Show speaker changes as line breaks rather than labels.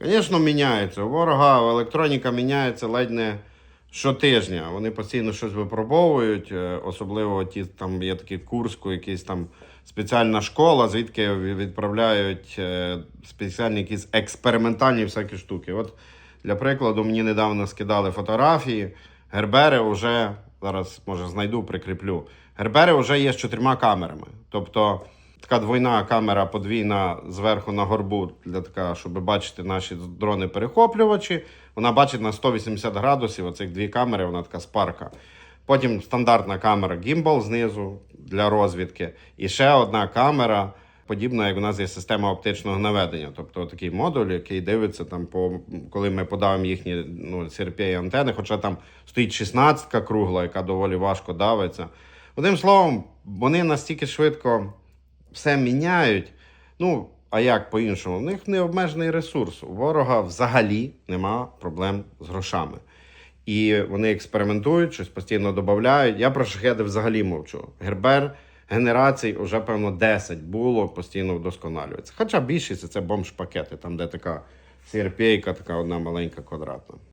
Звісно, міняється. У ворога електроніка міняється ледь не щотижня. Вони постійно щось випробовують, е, особливо ті там є такий в Курську, якийсь там спеціальна школа, звідки відправляють е, спеціальні якісь експериментальні всякі штуки. От для прикладу, мені недавно скидали фотографії. Гербери вже зараз може знайду, прикріплю. Гербери вже є з чотирма камерами. Тобто така двойна камера подвійна зверху на горбу, для така, щоб бачити наші дрони-перехоплювачі. Вона бачить на 180 градусів. Оцих дві камери, вона така спарка. Потім стандартна камера гімбал знизу для розвідки. І ще одна камера, подібна, як у нас є система оптичного наведення. Тобто такий модуль, який дивиться там, по, коли ми подавимо їхні ну, CRPA антени, хоча там стоїть 16 кругла, яка доволі важко давиться. Одним словом, вони настільки швидко все міняють. Ну, а як по-іншому? У них необмежений ресурс. У ворога взагалі нема проблем з грошами. І вони експериментують, щось постійно додають. Я про шахеди взагалі мовчу. Гербер генерацій вже, певно, 10 було, постійно вдосконалюється. Хоча більшість це бомж-пакети, там, де така CRPA, така одна маленька квадратна.